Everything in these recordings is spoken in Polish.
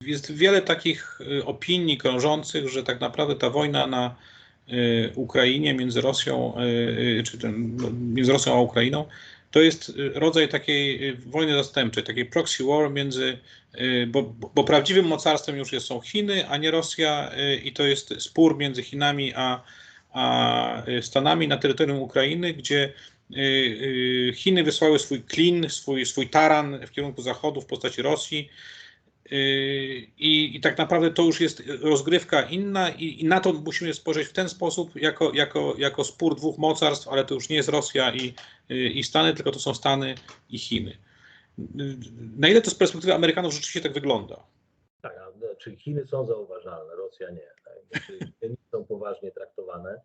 jest wiele takich opinii krążących, że tak naprawdę ta wojna na Ukrainie między Rosją, czy ten, no, między Rosją a Ukrainą, to jest rodzaj takiej wojny zastępczej, takiej proxy war między, bo, bo prawdziwym mocarstwem już jest, są Chiny, a nie Rosja i to jest spór między Chinami a, a Stanami na terytorium Ukrainy, gdzie Y, y, Chiny wysłały swój klin, swój, swój taran w kierunku zachodu w postaci Rosji. Y, I, I tak naprawdę to już jest rozgrywka inna, i, i, na to musimy spojrzeć w ten sposób, jako, jako, jako spór dwóch mocarstw, ale to już nie jest Rosja i, i Stany, tylko to są Stany i Chiny. Na ile to z perspektywy Amerykanów rzeczywiście tak wygląda? Tak, czy Chiny są zauważalne, Rosja nie. Tak? Chiny nie są poważnie traktowane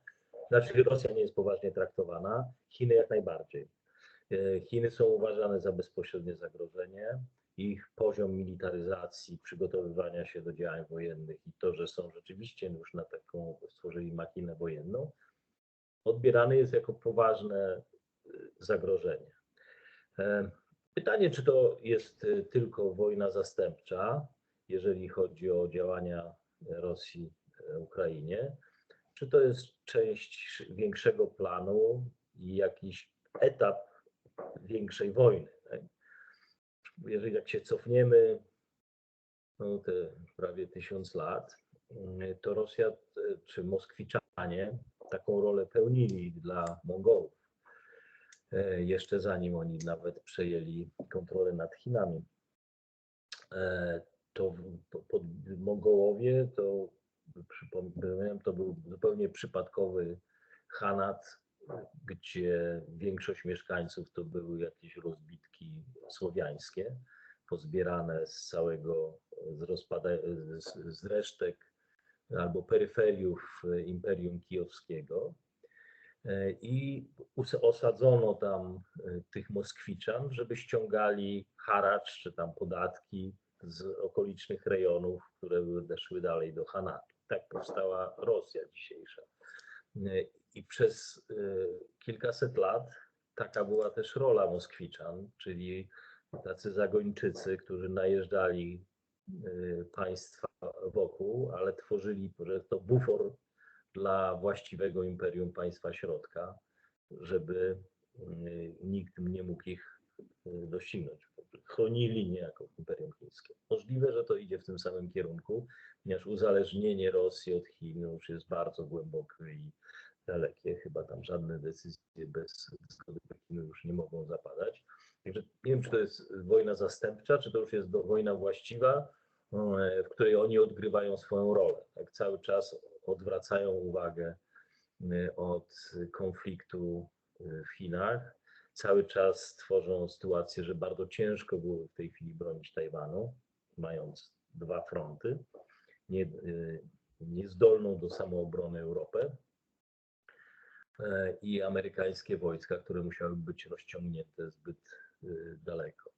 znaczy Rosja nie jest poważnie traktowana, Chiny jak najbardziej. E, Chiny są uważane za bezpośrednie zagrożenie. Ich poziom militaryzacji, przygotowywania się do działań wojennych i to, że są rzeczywiście już na taką, stworzyli machinę wojenną, odbierany jest jako poważne e, zagrożenie. E, pytanie, czy to jest tylko wojna zastępcza, jeżeli chodzi o działania Rosji w Ukrainie, czy to jest część większego planu i jakiś etap większej wojny. Jeżeli jak się cofniemy no, te prawie tysiąc lat, to Rosja czy Moskwiczanie taką rolę pełnili dla Mongołów. E, jeszcze zanim oni nawet przejęli kontrolę nad Chinami. E, to pod Mongołowie to przypomnę, to był zupełnie przypadkowy Hanat, gdzie większość mieszkańców to były jakieś rozbitki słowiańskie, pozbierane z całego, z, rozpada, z, z resztek albo peryferiów Imperium Kijowskiego. I osadzono tam tych Moskwiczan, żeby ściągali haracz czy tam podatki z okolicznych rejonów, które szły dalej do Hanatu tak powstała Rosja dzisiejsza. I przez y, kilkaset lat taka była też rola Moskwiczan, czyli tacy zagończycy, którzy najeżdżali y, państwa wokół, ale tworzyli to bufor dla właściwego imperium państwa środka, żeby y, nikt nie mógł ich doścignąć. Chronili niejako Imperium Chińskie. Możliwe, że to idzie w tym samym kierunku, ponieważ uzależnienie Rosji od Chin już jest bardzo głębokie i dalekie. Chyba tam żadne decyzje bez zgody Pekinu już nie mogą zapadać. Także nie wiem, czy to jest wojna zastępcza, czy to już jest wojna właściwa, e, w której oni odgrywają swoją rolę. Tak cały czas odwracają uwagę e, od konfliktu e, w Chinach. Cały czas tworzą sytuację, że bardzo ciężko było w tej chwili bronić Tajwanu, mając dwa fronty nie, y, niezdolną do samoobrony Europę e, i amerykańskie wojska, które musiały być rozciągnięte zbyt y, daleko.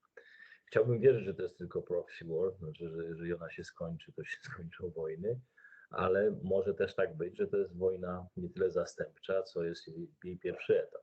Chciałbym wierzyć, że to jest tylko proxy war, znaczy, że jeżeli ona się skończy, to się skończą wojny, ale może też tak być, że to jest wojna nie tyle zastępcza, co jest jej pierwszy etap.